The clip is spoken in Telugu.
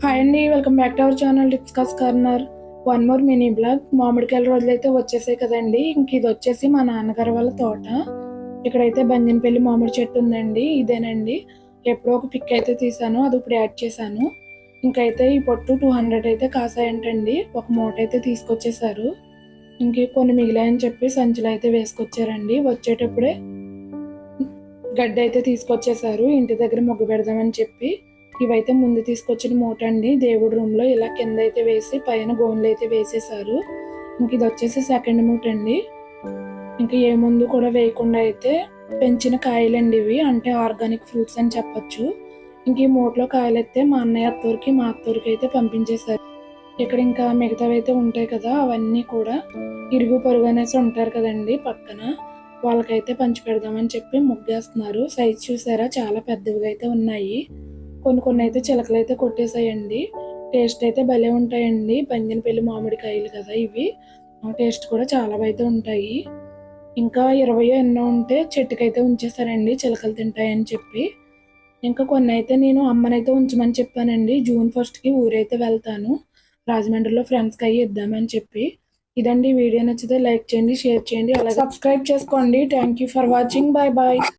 హాయ్ అండి welcome back to our channel discuss corner one more mini blog మామిడికాయల రోజులు అయితే వచ్చేసాయి కదండి. ఇంక ఇది వచ్చేసి మా నాన్నగారు వాళ్ళ తోట. ఇక్కడైతే బంజనపల్లి మామిడి చెట్టు ఉందండి. ఇదేనండి. ఎప్పుడో ఒక పిక్ అయితే తీసాను అది ఇప్పుడు యాడ్ చేశాను. ఇంకైతే ఈ పొట్టు టూ హండ్రెడ్ అయితే కాసాయంటండి. ఒక మూట అయితే తీసుకొచ్చేసారు. ఇంక కొన్ని మిగిలాయని చెప్పి సంచులు అయితే వేసుకొచ్చారండి. వచ్చేటప్పుడే గడ్డి అయితే తీసుకొచ్చేసారు. ఇంటి దగ్గర మొగ్గు పెడదామని చెప్పి. ఇవైతే ముందు తీసుకొచ్చిన మూట అండి. దేవుడి రూమ్లో ఇలా కింద అయితే వేసి పైన గోన్లు అయితే వేసేసారు ఇంక ఇది వచ్చేసి సెకండ్ మూట అండి. ఇంకా ఏ ముందు కూడా వేయకుండా అయితే పెంచిన కాయలండి ఇవి. అంటే ఆర్గానిక్ ఫ్రూట్స్ అని చెప్పొచ్చు. ఇంక ఈ మూటలో కాయలు అయితే మా అన్నయ్య అత్తూరికి మా అత్తూరికి అయితే పంపించేశారు. ఇక్కడ ఇంకా మిగతావి అయితే ఉంటాయి కదా అవన్నీ కూడా ఇరుగు పొరుగు అనేసి ఉంటారు కదండి పక్కన. వాళ్ళకైతే పంచి పెడదామని చెప్పి ముగ్గేస్తున్నారు. సైజ్ చూసారా? చాలా పెద్దవిగా అయితే ఉన్నాయి. కొన్ని కొన్ని అయితే చిలకలు అయితే కొట్టేసాయండి టేస్ట్ అయితే భలే ఉంటాయండి. బంగినపల్లి మామిడికాయలు కదా ఇవి. టేస్ట్ కూడా చాలా అయితే ఉంటాయి. ఇంకా ఇరవై ఎన్నో ఉంటే చెట్టుకైతే ఉంచేసారండి చిలకలు తింటాయని చెప్పి. ఇంకా కొన్ని అయితే నేను అమ్మనైతే ఉంచమని చెప్పానండి. జూన్ ఫస్ట్కి ఊరైతే వెళ్తాను. రాజమండ్రిలో ఫ్రెండ్స్కి అయ్యి ఇద్దామని చెప్పి. ఇదండి. వీడియో నచ్చితే లైక్ చేయండి షేర్ చేయండి. అలాగే సబ్స్క్రైబ్ చేసుకోండి. Thank you for watching. Bye bye.